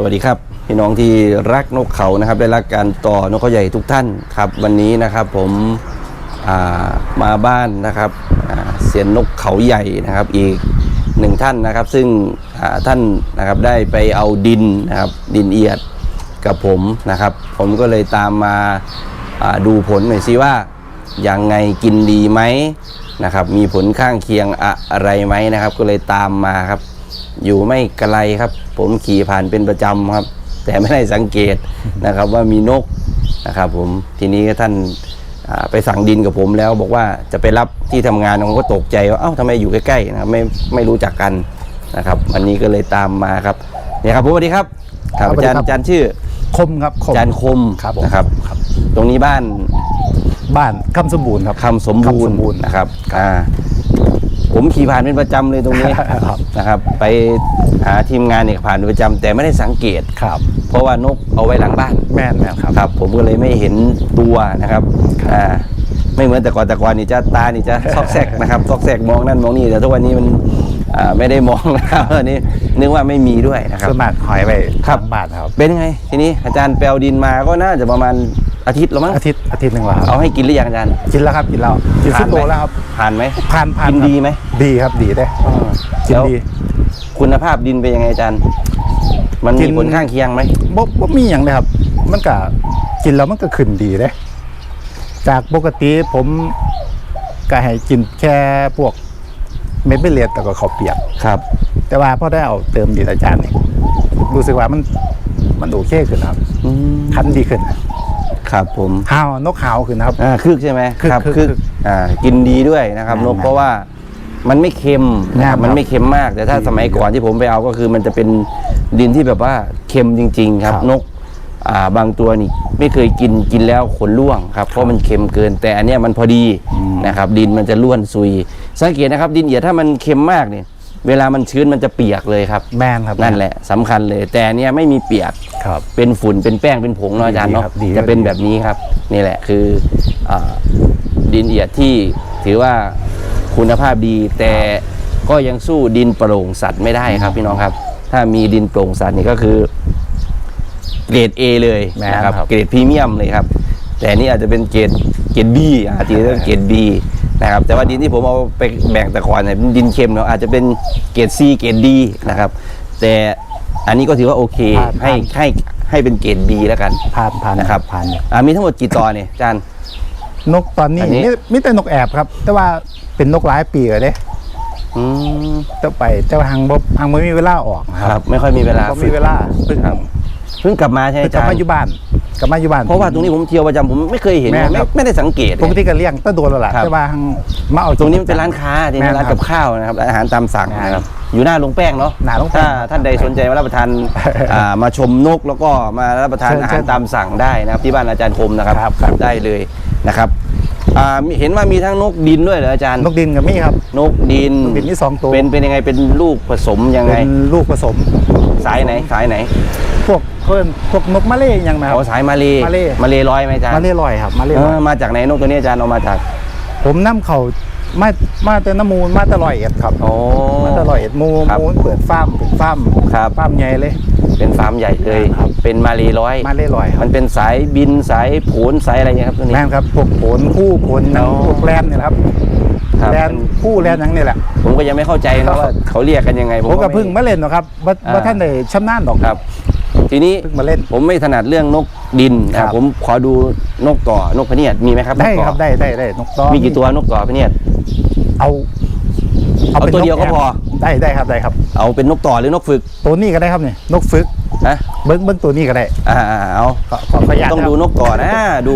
สวัสดีครับ พี่น้องที่รักนกเขานะครับ ได้รักการต่อนกเขาใหญ่ทุกท่านครับ วันนี้นะครับผมามาบ้านนะครับเสียนนกเขาใหญ่นะครับอีกหนึ่งท่านนะครับ ซึ่งท่านนะครับได้ไปเอาดินนะครับดินเอียดกับผมนะครับ ผมก็เลยตามมาาดูผลหน่อยสิว่ายังไงกินดีไหมนะครับ มีผลข้างเคียงอะไรไหมนะครับ ก็เลยตามมาครับ อยู่ไม่ไกลครับ ผมขี่ผ่านเป็นประจำครับ แต่ไม่ได้สังเกตนะครับว่ามีนกนะครับผมทีนี้ท่านอ่าไปสั่งดินกับผมแล้ว บอกว่าจะไปรับที่ทำงานผมก็ตกใจว่าเอ้าทำไมอยู่ใกล้ๆนะครับไม่ไม่รู้จักกันนะครับวันนี้ก็เลยตามมาครับเนี่ยครับผมสวัสดีครับครับสวัอาสดีจารย์ครับอาจารย์ชื่อคมครับคมอาจารย์คมครับผมนะครับครับ ตรงนี้บ้านบ้านคำสมบูรณ์ครับคำสมบูรณ์คำสมบูรณ์นะครับอ่า ผมขี่ผ่านเป็นประจำเลยตรงนี้ครับนะครับ ไปหาทีมงานเนี่ยผ่านเป็นประจำแต่ไม่ได้สังเกต ครับ เพราะว่านกเอาไว้หลังบ้าน แม่นแม่นครับ ครับผมก็เลยไม่เห็นตัวนะครับอ่าไม่เหมือนแต่ก่อนแต่ก่อนนี่จะตานี่จะซอกแซกนะครับซอกแซกมองนั่นมองนี่แต่ทุกวันนี้มันอ่าไม่ได้มองนะครับอันนี้นึกว่าไม่มีด้วยนะครับ ส่วนมากหอยไปครับทางบ้านครับ เป็นไงทีนี้อาจารย์แปลดินมาก็น่าจะประมาณ อาทิตย์แล้วมั้งอาทิตย์อาทิตย์หนึ่งแล้วคเอารับให้กินหรือยังอาจารย์กินแล้วครับกินแล้วกินสุดโตแล้วครับผ่านไหมผ่านผ่านกินครับดีไหมดีครับดีได้กินแล้วดีคุณภาพดินเป็นยังไงอาจารย์ มันกิมีนผลข้างเคียงไหมบ่บ่มีอย่างเลยครับ มันก็กินแล้วมันก็ขึ้นดีได้จากปกติผมก็ให้กินแค่พวกเม็ดเบลเลตแต่ก็ข้าวเปียก ครับ แต่ว่าพอได้เอาเติมดีอาจารย์นี่รู้สึกว่ามันมันโอเคขึ้นครับอืมคันดีขึ้น ครับผมหาวนกหาวขึ้นครับ อ่าคึกใช่ไหมคึกครับคึกคึกคึกอ่ากินดีด้วยนะครับแน่นนกๆเพราะว่ามันไม่เค็มนะครับแน่นมันไม่เค็มมาก แต่ถ้าดีสมัยก่อนที่ผมไปเอาก็คือมันจะเป็นดินที่แบบว่าเค็มจริง ๆ ครับครับ นกอ่าบางตัวนี่ไม่เคยกินกินแล้วขนร่วงครับเพราะมันเค็มเกิน แต่อันเนี้ยมันพอดีอืมนะครับ ดินมันจะล้วนซุย สังเกตนะครับ ดินเอียดถ้ามันเค็มมากเนี่ย เวลามันชื้นมันจะเปียกเลยครับ แมนครับนั่นแหละสำคัญเลย แต่อันเนี้ยไม่มีเปียกครับเป็นฝุ่นเป็นแป้งเป็นผงเนาะอาจารย์เนาะดีครับดีจะเป็นดีแบบนี้ครับ นี่แหละคืออาดินเอียดที่ถือว่าคุณภาพดีแต่ก็ยังสู้ดินโปร่งสัตว์ไม่ได้ครับพี่น้องครับ ถ้ามีดินโปร่งสัตว์นี่ก็คือเกรด A เลยแม่นนะครับครับเกรดพรีเมียมเลยครับ แต่อันนี่อาจจะเป็นเกรดเกรด B อาจจะเป็นเกรด B นะครับแต่ว่าดินที่ผมเอาไปแบ่งแต่ก่อนเนี่ยเป็นดินเค็มเนาะอาจจะเป็นเกรด C เกรด D นะครับแต่อันนี้ก็ถือว่าโอเคผ่านให้ให้ให้เป็นเกรด B แล้วกัน ผ่านผ่านนะครับ ผ่านเนี่ยอ่ามีทั้งหมดกี่ตอเนี่ยอาจารย์ นกตอนนี้อันนี้มีมีแต่นกแอบครับ แต่ว่าเป็นนกหลายปีเลยเด้อืม เจ้าไปเจ้าหังบบหังไม่มีเวลาออกนะคครัรับ บไม่ค่อยมีเวลาก็มีเวลาเพิ่งครับ เพิ่งกลับมาใช่ไหมเพิ่งอากลับจารมาย์อยู่บ้านกลับมาอยู่บ้าน เพราะว่าตรงนี้ผมเที่ยวประจำผมไม่เคยเห็น แม่ไม่ครับ ไม่ได้สังเกต ปกติก็เลี้ยงตั้งโดนแล้วล่ะครับ แต่ว่าหังมาเอา ตรงนี้มันเป็นร้านค้าที่แม่ร้านครักับข้าวนะครับอาหารตามสั่งแม่นะครับอยู่หน้าโรงแป้งเนาะหน้าโรงแป้ถ้างท่านใดสนใจมารับประทานอ่ามาชมนกแล้วก็มารับประทานเชิญอาหารเชิญตามสั่งได้นะครับ ที่บ้านอาจารย์คมนะครับครับครับ ได้เลยนะครับอ่ามีเห็นว่ามีทั้งนกดินด้วยเหรออาจารย์ นกดินกับมี่ครับ นกดินนกดินนี่สองตัว เป็นเป็นยังไงเป็นลูกผสมยังไงเป็นลูกผสมสายไหนสายไหน พวกเพิ่นพวกนกมะเล่ยังนะครัอ๋อบสายมาเลมาเล มาเลร้อยไหมอาจารย์มะเล่ลอยครับมะเล่เอลออยมาจากไหนนกตัวนี้อาจารย์เอามาจาก ผมนํเขามามาแต่น้ำมูลมาแต่ลอยเอ็ดครับโอ้มาแต่ลอยเอ็ดมูครับมูเปิดฟาร์มเป็นฟาร์มครับฟาร์มใหญ่เลย เป็นฟาร์มใหญ่เลยครับเป็นมาเลร้อยมาเล่ลอยครับมันเป็นสายบินสายโผนสายอะไรเนี่ยครับตัวนี้แม่นครับพวกโผลคู่โผลหนังอ๋อพวกแลนเนี่ยครับครับแลนคู่แลนหนังนี่แหละผมก็ยังไม่เข้าใจนะว่าเขาเรียกกันยังไงผมก็ไม่เพิ่งมาเล่นเนาะครับว่าอ่าว่าท่านได้ชำนาญดอกครับ ทีนี้เพิ่งมาเล่น ผมไม่ถนัดเรื่องนกดินนะครับผมขอดูนกต่อนกพะเนียดมีไหมครับได้นกต่อครับได้ได้ได้นกต้อมีกี่ตัวนกต่อพะเนียด เอาเอาป็นตัวนเดียวก็แบพอ ได้ได้ครับได้ครับ เอาเป็นนกต่อหรือนกฝึกตัวนี้ก็ได้ครับเนี่ยนกฝึกนะเบิ้งเบิ้งตัวนี้ก็ได้อ่าๆเอาขอขอขออนุญาตต้องนะครับดูนกต่อนะ ดู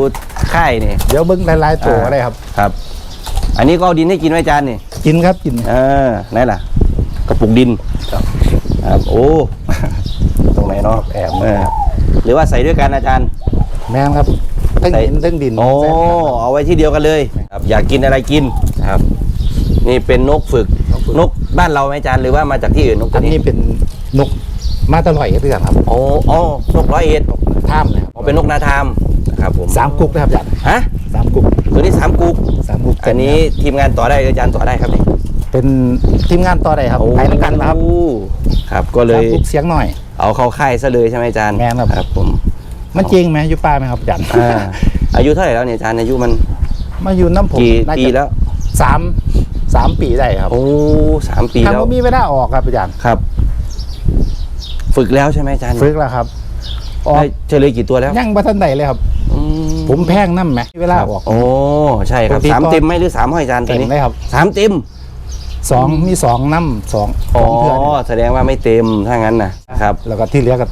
ค่ายนี่เดี๋ยวเบิ้งหลายๆตัวก็ได้ครับ ครับ อันนี้ก็เอาดินให้กินไหมอาจารย์นี่ กินครับกิน เออไหนล่ะกระปุกดินครับ ครับ โอ้ ตรงไหนเนาะแอบเออหรือว่าใส่ด้วยกันอาจารย์ แม่นครับทั้งใส่ดินทั้งดินโอ้แซ่บครับเอาไว้ที่เดียวกันเลยครับอยากกินอะไรกินนะครับ นี่เป็นนกฝึกนกฝึก นกบ้านเราไหมอาจารย์หรือว่ามาจากที่อื่นนกตัอัวนนี้นี้เป็นนกมาตลอยเรื่องครับโอ้โอ้นกร้อยเอ็ดท่ามนะครับอ๋อเป็นนกนาทามนะครับผมสามกุ๊กนะครับอาจารย์ฮะสามกุ๊กตัวนี้สามกุ๊กสามกุ๊กอันนี้ทีมงานต่อได้หรืออาจารย์ต่อได้ครับนี่เป็นทีมงานต่อได้ครับโอ้ไปน้ำกันนะครับครับก็เลสามยกุ๊กเสียงหน่อย เอาเข้าค่ายซะเลยใช่ไหมอาจารย์แม่นครับ ครับผมมันจริงไหมอยู่ป่าไหมครับอาจารย์อ่าอายุเท่าไหร่แล้วเนี่ยอาจารย์อายุมันมาอยู่น้ำผมกี่น่าปีจะแล้ว สามสามปีได้ครับโอ้สามปีถ้าแล้วบ่มีเวลาออกครับอาจารย์ครับ ฝึกแล้วใช่ไหมอาจารย์ฝึกแล้วครับออกได้เฉลยกี่ตัวแล้วยังบ่ทันใดเลยครับ อืผมแพงน้ำไหมเวลาครับออก โอ้ใช่ครับปกติสามก็เต็มไหมหรือสามห้อยอาจารย์ตัวเต็มนี้เลยครับ สามเต็ม สองมีสองน้ำสองสอ๋อองเทือนนี่แสดงว่าไม่เต็มถ้างั้นนะครับแล้วก็ที่เหลือก็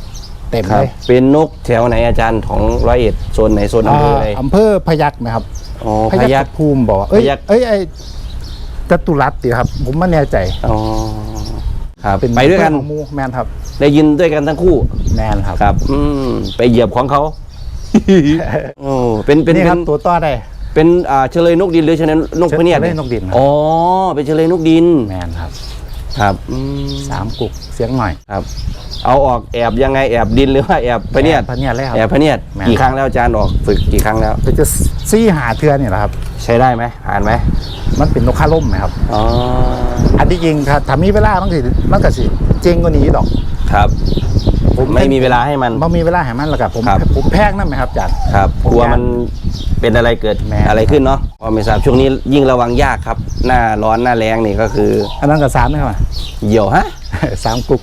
เต็มครัเลบยเป็นนกแถวไหนอาจารย์ของร้อยเอ็ดโซนไหนโซนอำเภออะไรอ่าอำเภอพยัคฆ์นะครับอ๋อพพยัยัคคฆ์ ภูมิบอกว่าเอ้ยพยัคฆ์ เอ้ยไอ้จตุรัสติครับ ผมไม่แน่ใจอ๋อครับเป็นไปด้วยกันเพื่อของหมูแมนครับ ได้ยินด้วยกันทั้งคู่แมนครับครับ อืมไปเหยียบของเขา โอ้เป็นเป็นนี่เป็ครับนตัวต่อได้ เป็นอ่าเฉลยนกดินหรือเฉลยนกพะเนียดเฉลยนกดินครับ อ๋อเป็นเฉลยนกดินแมนครับครับอืมสามกุกเสียงหน่อยครับ เอาออกแอบยังไงแอบดินหรือว่าแอบพะเนียดพะเนียดเลยครับแอบพะเนียดแม่น กี่ครั้งแล้วอาจารย์ออกฝึกกี่ครั้งแล้วไปจะซี่หาเทือนนี่แหละครับ ใช้ได้ไหมผ่านไหมมันเป็นนกข้าล่มไหมครับ อ๋ออันที่จริงครับถ้ามีเวลามันสิมันก็สิเจงกว่านี้ดอก ครับ ไม่มีเวลาให้มัน บ่มีเวลาให้มันแล้วครับผมครับ ผมแพงนั่นไหมครับอาจารย์ ครับผมกลัวอยากมันเป็นอะไรเกิดแม่ อะไรขึ้นเนาะเพราะไม่ทราบช่วงนี้ยิ่งระวังยากครับ หน้าร้อนหน้าแรงนี่ก็คืออันนั้นก็สามนะครับ เหี่ยวฮะสามกุก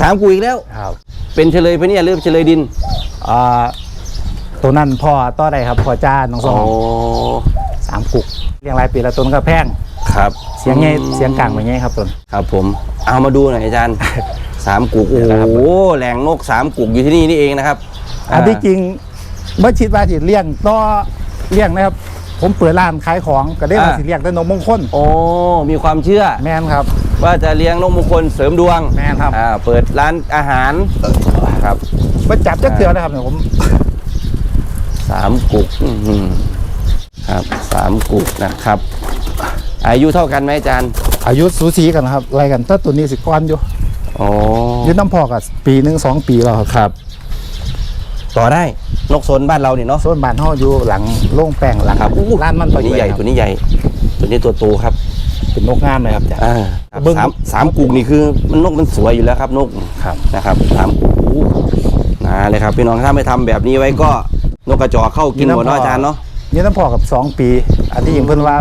สามกูอีกแล้ว ครับเป็นเฉลยพะเนียดหรือเฉลยดินอ่าตัวนั้นพ่อต่อได้ครับพ่อจ้าน้องสอ๋อองสามกุกเรียงรายปีละตัวนั้นก็แพงครับเสียงไงเสียงกลางไปไงครับตัวครับผม เอามาดูหน่อยอาจารย์ สามกุกโอ้เดี๋ยวนะครับโหแหล่งนกสามกุกอยู่ที่นี่นี่เองนะครับอันที่จริงเมื่อชิดว่าสิเลี้ยงต่อเลี้ยงนะครับ ผมเปิดร้านขายของก็ได้ว่าสิเลี้ยงแต่นมมงคลโอ้มีความเชื่อแม่นครับ ว่าจะเลี้ยงนกมงคลเสริมดวงแม่นครับอ่าเปิดร้านอาหารครับมาจับจักเถื่อนะครับเนี่ยผมสามกุกอื้อหือครับสามกุกนะครับ อายุเท่ากันไหมอาจารย์ อายุสูสีกันนะครับอะไรกันถ้าตัวนี้สิก้อนอยู่ อ๋อยืนน้ำพอกับปีหนึ่งสองปีแล้วครับครับ ต่อได้นกโซนบ้านเราเนี่ยเนาะโซนบ้านห่ออยู่หลังโล่งแป้งหลังครับอู้ ร้านมันตัวนี้ใหญ่ครับตัวนี้ใหญ่ ตัวนี้ตัวโตครับเป็นนกงามเลยครับอาจารย์ อ่าครับเบิ่ง สามสามกุกนี่คือมันนกมันสวยอยู่แล้วครับนก ครับ นะครับสามกุกอู้นะเลยครับพี่น้องถ้าไม่ทำแบบนี้ไว้ก็นกกระจอกเข้ากินหมดเนาะอาจารย์เนาะยืนน้ำพอกับสองปี อันที่จริงเพิ่นว่า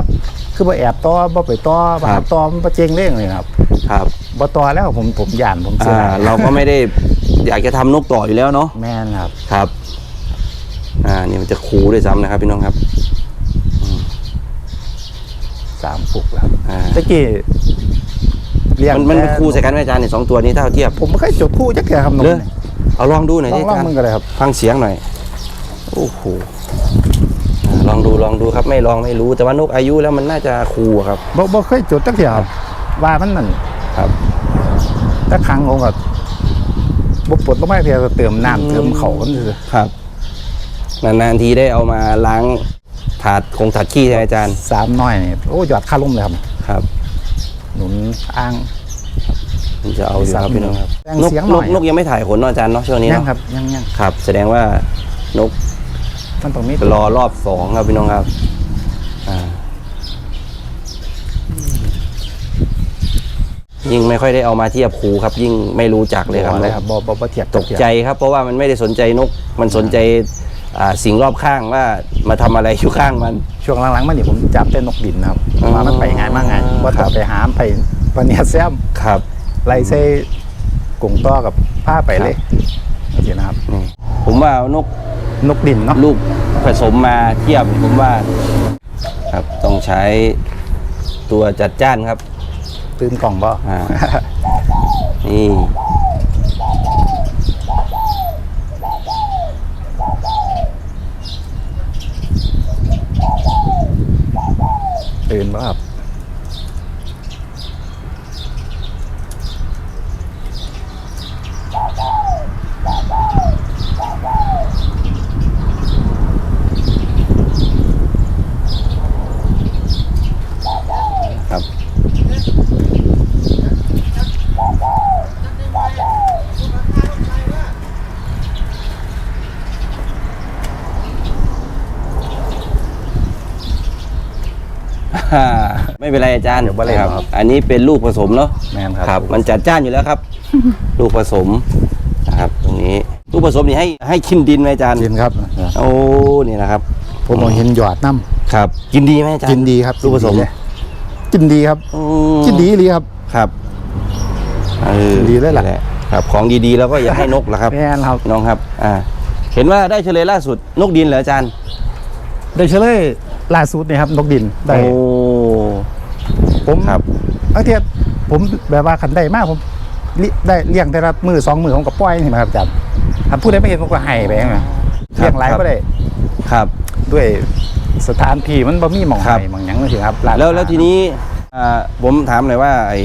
คือบ่แอบต่อบ่ไปต่อบ่ครัหาบต่อมันบ่เจงเร่งเลยครับครับบ่ต่อแล้วผมผมย่านผมเสียอ่าดายเราก็ไม่ได้ อยากจะทำนกต่ออยู่แล้วเนาะแม่นครับ ครับ อ่านี่มันจะคูด้วยซ้ำนะครับ พี่น้องครับ สามปุกแล้วครับอ่า ตะกี้เลี้ยงมันมันแต่คูใส่กันไหมอาจารย์เนี่ยสองตัวนี้ถ้าเทียบผมไม่เคยจดคู่จักเทื่อครับนกเลยนี่เอาลองดูหน่อยลอดิงลองอาจารมึงย์กันเลยครับ ฟังเสียงหน่อย โอ้โหอ่า ลองดูลองดูครับไม่ลองไม่รู้แต่ว่านกอายุแล้วมันน่าจะคูอะครับบ่บ่เคยจดจักเทื่อครับว่ามันนั่นครับถ้าครั้งผมก็บ่ปลดลงมาเทื่อก็เติมน้ำเติมเขากันซื่อครับนานๆทีได้เอามาล้างถาดคงถาดขี้ใช่ไหมอาจารย์สามน้อยนี่โอ้ยอดค่าล่มเลยครับครับ หนุนอ้างผมจะเอาอยู่ครับพี่น้องครับแรงนกเสียงนหน่กอยนกยังไม่ถ่ายขนเนาะอาจารย์เนาะช่วงนี้ยังเนาะครับยังยังครับ แสดงว่านก มันต้องมีรอรอบสองครับพี่น้องครับอ่ายิ่งไม่ค่อยได้เอามาเทียบครูครับ ยิ่งไม่รู้จักเลยครับเลยครับบ่บ่บ่เทียบตกใจครับ เพราะว่ามันไม่ได้สนใจนก มันสนใจอ่าสิ่งรอบข้างว่ามาทำอะไรอยู่ข้างมัน ช่วงหลังๆมานี่ผมจับแต่นกดินนะครับอ๋อว่ามันไปง่ายมากไงว่าครัต่บไปหามไปปะเนียแซมครับไล่เส้กุ้งต้อกับผ้าไปเลยโอเคนะครับนี่ผมว่านก นกดินเนาะลูกผสมมาเทียบผมว่าครับต้องใช้ตัวจัดจ้านครับตื่นกล่องบ่อ่า นี่ ตื่นบ่ครับครับ อ่า ไม่เป็นไรอาจารย์เดี๋ยวบ่เล่นครับครับ อันนี้เป็นลูกผสมเนาะ แม่นครับครับมันจัดจ้านอยู่แล้วครับ ลูกผสมอ่านะครับตรงนี้ลูกผสมนี่ให้ให้กินดินไหมอาจารย์กินครับ โอ้นี่นะครับผมเอาเห็นหยอดน้ำครับ กินดีไหมอาจารย์กินดีครับลูกผสมกินดีเลยกินดีครับอืมกินดีเลยครับ ครับเออดีเลยล่ะนี่ครับ ของดีๆแล้วก็อย่าให้นกละครับ แม่นครับน้องครับอ่าเห็นว่าได้เฉลยล่าสุดนกดินเหรออาจารย์ได้เฉลยล่าสุดนี่ครับนกดินได้โอ้ ผมครับบางทีผมแบบว่าขันได้มากผมลิได้เลี้ยงแต่ละมือสองมือผมก็ปล่อยนี่นะครับอาจารย์ถ้าพูดได้ไม่เห็นผมก็ให้ไปนะครับเลี้ยงไรครับก็ได้ครับ ด้วยสถานที่มันบ่มีหมองครับให้หมองหยังเลยครับร้านแล้วแล้วทีนี้อ่าผมถามหน่อยว่าไอ้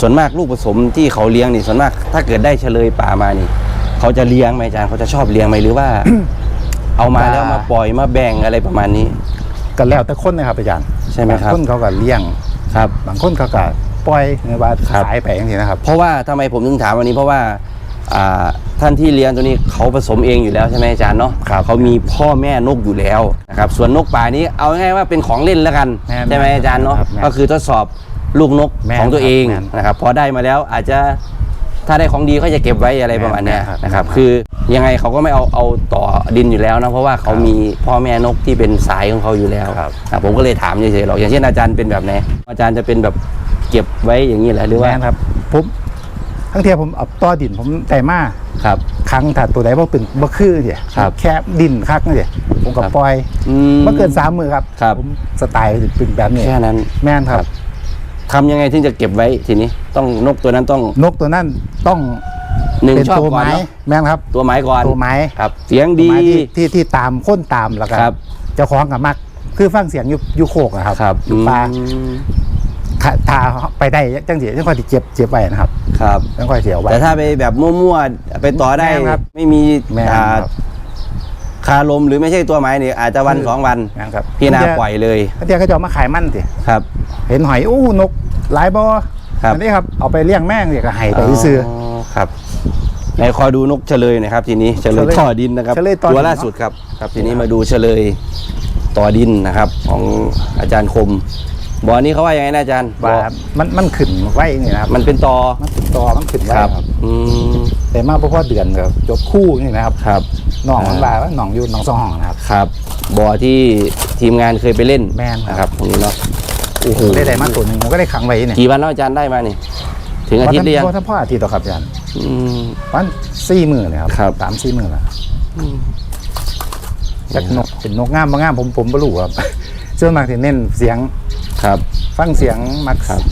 ส่วนมากลูกผสมที่เขาเลี้ยงนี่ส่วนมาก ถ้าเกิดได้เฉลยป่ามานี่เขาจะเลี้ยงไหมอาจารย์เขาจะชอบเลี้ยงไหมหรือว่า เอามาแล้วมาปล่อยมาแบ่งอะไรประมาณนี้ ก็แล้วแต่คนนะครับอาจารย์ใช่ไหมครับางคนเขาก็เลี้ยง ครับบางคนเขาก็ปล่อยหรือว่าครับ ขายไปอย่างนี้นะครับ เพราะว่าทำไมผมถึงถามวันนี้เพราะว่าอ่าท่านที่เลี้ยงตัวนี้เขาผสมเองอยู่แล้วใช่ไหมอาจารย์เนาะครับเขามีพ่อแม่นกอยู่แล้วนะครับส่วนนกป่านี้เอาง่ายๆว่าเป็นของเล่นแล้วกันแม่นใช่ไหมอาจารย์เนาะครับแม่นก็คือทดสอบลูกนกแม่นของตัวเองครับแม่น นะครับพอได้มาแล้วอาจจะ ถ้าได้ของดีก็จะเก็บไว้อะไรประมาณเนี้ยแม่นครับนะครับ คือยังไงเขาก็ไม่เอาเอาต่อดินอยู่แล้วนะเพราะว่าเขาครับมีพ่อแม่นกที่เป็นสายของเขาอยู่แล้วครับอะผมก็เลยถามเฉยๆหรอกอย่างเช่นอาจารย์เป็นแบบไหนอาจารย์จะเป็นแบบเก็บไว้อย่างนี้แหละหรือว่าแม่นครับผมทั้งเทียผมเอาต่อดินผมแต่มาครับครั้งถ้าตัวใดบ่เป็นบ่คือเดียครับแค่ดินคักนี่เดียผมก็ครับปล่อยอืเมื่อเกินสามมือครับครับผมสไตล์เป็นแบบนี้แค่นั้นแม่นครับ ทำยังไงถึงจะเก็บไว้ทีนี้ต้องนกตัวนั้นต้องนกตัวนั้นต้องหนึ่งเป็นชอบตัวก่อนไม้เนอะแม่นครับ ตัวไม้ก่อนตัวไม้ครับ เสียงตัวดี ไม้ที่ที่ที่ตามค้นตามแล้วก็ครับ เจ้าของกับมัก คือฟังเสียงอยู่อยู่โคกอะครับครับอยู่ปลาอืมถ้าถ้าไปได้จังสิจังค่อยสิเจ็บเจ็บไว้นะครับครับ จังค่อยเสียไว้ แต่ถ้าไปแบบมั่วๆไปต่อได้ แม่นครับไม่มีแม่นอ่าครับ คาลมหรือไม่ใช่ตัวไม้เนี่ยอาจจะวันคือสองวันแม่นครับพี่นาปล่อยเลยเดี๋ยวเขาจะเอามาขายมันสิครับ เห็นหอยอู้นกหลายบ่ครับอันนี้ครับเอาไปเลี้ยงแม่งเดี๋ยวก็ให้ไปซื้อครับไหนคอยดูนกเฉลยหนะครับ ทีนี้เฉลยเฉลยต่อดินนะครับเฉลยต่อดินตัวล่าสุดครับครับ ทีนี้มาดูเฉลยต่อดินนะครับ ของอาจารย์คมบอนี้เขาว่ายังไงนะอาจารย์ว่าบ่มันมันขึ้นไว้นี่นะครับมันเป็นตอมันเป็นตอมันขึ้นไว้ครับครับอืมแต่มาเพราะว่าเดือนแบบจบคู่นี่นะครับครับ หนองมันอ่าว่าว่าหนองอยู่หนองสองห้องนะครับ ครับบอที่ทีมงานเคยไปเล่นแม่นครับ นะครับตรงนี้เนาะโอ้โหได้ได้มาตัวหนึงผมก็ได้ขังไว้เนี่ยกี่วันแล้วอาจารย์ได้มานี่ ถึงอาทิตย์เรียงเพราะถ้าพ่ออาทิตย์ต่อครับอาจารย์อืม วันสี่หมื่นเลยครับครับ สามสี่หมื่นละจากนกเป็นนกงามบางงามผมผมไม่รู้ครับส่วนมากที่เน้นเสียงครับ ฟังเสียงมักครับ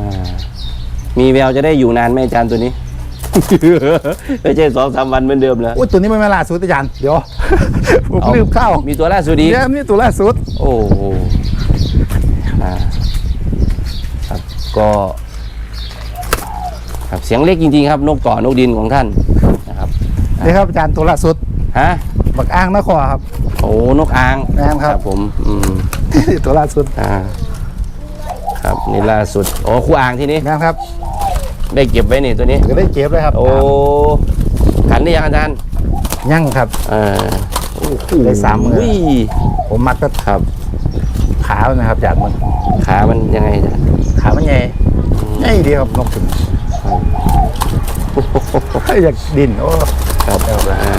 อ่ามีแววจะได้อยู่นานไหมอาจารย์ตัวนี้ ไม่ใช่สองสามวันเหมือนเดิมแล้วอุ้ยตัวนี้ไม่มาล่าสุดอาจารย์เดี๋ยว ผมเอาลืมเข้ามีตัวล่าสุดอีกเนี่ยนี่ตัวล่าสุด โอ้โหอ่าครับก็ครับเสียงเล็กจริงๆครับ นกต่อนกดินของท่านนะครับนี่ครับอาจารย์ตัวล่าสุดฮะบักอ้างนครครับ โอ้นกอ่างแม่นครับ ผมอืมตัวล่าสุดอ่าครับนี่ล่าสุดโอ้คู่อ่างที่นี้นะครับ ได้เก็บไว้นี่ตัวนี้ ก็ได้เก็บเลยครับโอ้ขันได้ยังอาจารย์ยั่งครับเออโอ้โหได้สามมือยผมมักก็ครับ ขามันนะครับอาจารย์มันขามันยังไงอาจารย์ขามันใหญ่ใหญ่ดีครับนกถึงอยากดินโอ้ครับอ่า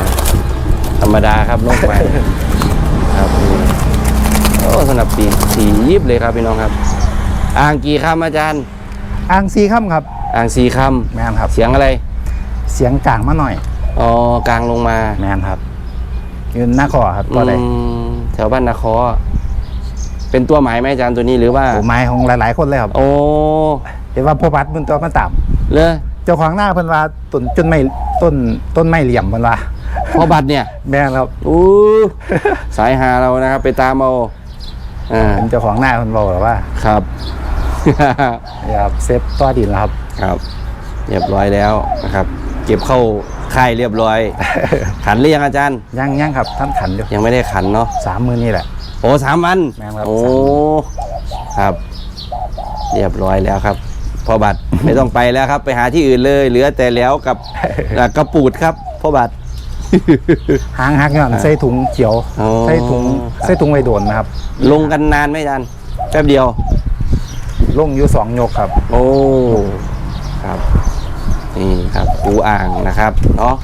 ธรรมดาครับนกไปครับนี่โอ้สนับปีกสียิบเลยครับพี่น้องครับ อ่างกี่คำอาจารย์ อ่างซีค่ำครับ อ่างสี่คแมนครับำเสียงอะไร เสียงกลางมาหน่อย อ๋อกลางลงมาแมนครับยืนหน้าคอครับตัวใดอืมแถวบ้านนาคอ เป็นตัวหมายไหมอาจารย์ตัวนี้หรือว่า โอ้ไม้ของหลาย ๆ คนเลยครับโอ้เห็นว่าพ่อพัดมันตัวมันต่เลยำเจ้าของหน้าเพิ่นว่าต้นจนไม่ต้นต้นไม่เหลี่ยมเพิ่นว่าพอบัตรเนี่ยแม่นครับอู้สายหาเรานะครับ ไปตามเอาอ่าเป็นเจ้าของหน้าเพิ่นบอกว่าครับ เนี่ยครับเซฟตัวดินแล้วครับ ครับเรียบร้อยแล้วนะครับ เก็บเข้าค่ายเรียบร้อย ขันหรือยังอาจารย์ ยังยังครับท่านขันอยู่ยังไม่ได้ขันเนาะสามมือนี่แหละ โอ้สามวันแม่นครับ โอ้สามวันครับ เรียบร้อยแล้วครับพ่อบัตร ไม่ต้องไปแล้วครับ ไปหาที่อื่นเลย เหลือแต่แล้วกับ อ่ากระปูดครับพ่อบัตร หางหักเงินใส่ถุงเขียวอ๋อ ใส่ถุงครับใส่ถุงไว้โดนนะครับลงกันนานไหมอาจารย์แป๊บเดียว ลงอยู่สองยกครับ โอ้ ครับนี่ครับปูอ่างนะครับเนาะ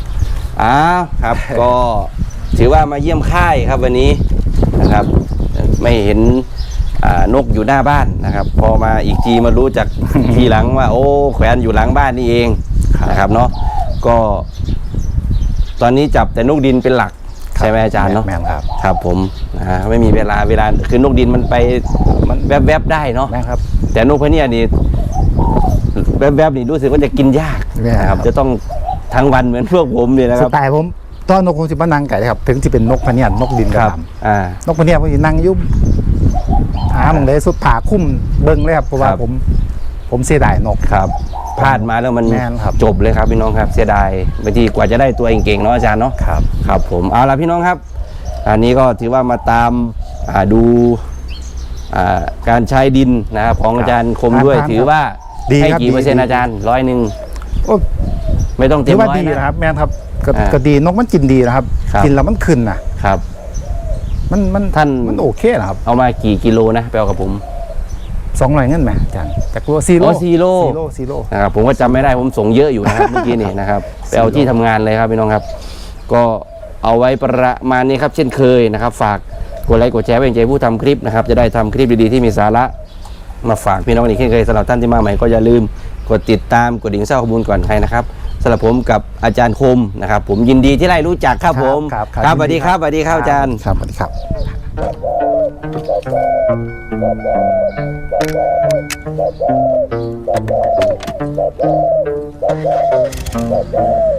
อ้าวครับ ก็ถือว่ามาเยี่ยมค่ายครับวันนี้นะครับ ไม่เห็นอ่านกอยู่หน้าบ้านนะครับ พอมาอีกทีมารู้จากทีหลังว่า โอ้แขวนอยู่หลังบ้านนี่เองครับนะครับเนาะก็ ตอนนี้จับแต่นกดินเป็นหลักใช่ไหมอาจารย์เนาะแม่นครับครับผมนะฮะไม่มีเวลาเวลาคือนกดินมันไปมันแวบๆได้เนาะแม่นครับ แต่นกพะเนียดนี่ แวบๆนี่รู้สึกว่าจะกินยากแม่นนะคครัรับบจะต้องทั้งวันเหมือนพวกผมเนี่ยนะคสรับ ไตล์ผมตอนนกคงสิมานั่งไก่ครับ ถึงจะเป็นนกพะเนียนนกดินก็ครับตามอ่านกพะเนียนผมสินั่งอยุบหาหมองเลยสุดผาคุ้มเบิ้งเลยครับเพราะว่าครับ ผม ผมเสียดายนก ครับพลาดมาแล้วมันแม่นครับ จบเลยครับพี่น้องครับเสียดายบางทีกว่าจะได้ตัวเก่งๆเนาะอาจารย์เนาะ ครับ ครับผมเอาละพี่น้องครับ อันนี้ก็ถือว่ามาตามอ่าดูอ่าการใช้ดินนะครับของอาจารย์คมด้วย ครับ ถือว่า ดีให้ครับกี่ดีเปอร์เซ็นต์ดีอาจารย์ร้อยหนึ่งโอ้ไม่ต้องเต็ถืมอว่าร้อยดีนะ นะครับ แม่นครับก็อ่าก็ดีนกมันกินดีนะครับ ครับ กินแล้วมันขึ้นนะครับ มันมันท่าน มันโอเคนะครับเอามากี่กิโลนะไปเอากับผม สองร้อยเงินไหมอาจารย์แต่กลัวซีอ๋โร่อซีโร่ ซีโร่ซีโร่ นะครับผมก็จำไม่ได้ผมส่งเยอะอยู่นะครับ เมื่อกี้นี่นะครับไปเอาที่ทำงานเลยครับพี่น้องครับ ก็เอาไว้ประมาณนี้ครับ เช่นเคยนะครับ ฝากกดไลค์กดแชร์เป็นใจผู้ทำคลิปนะครับ จะได้ทำคลิปดีๆที่มีสาระ มาฝากพี่น้องอีกเช่นเคยสำหรับท่านที่มาใหม่ก็อย่าลืมกดติดตามกดดิ่งเศร้าข้อมูลก่อนใครนะครับสำหรับผมกับอาจารย์คมนะครับ ผมยินดีที่ได้รู้จักครับผมครับครับสวัสดีครับสวัสดีครับอาจารย์ ครับสวัสดีครับ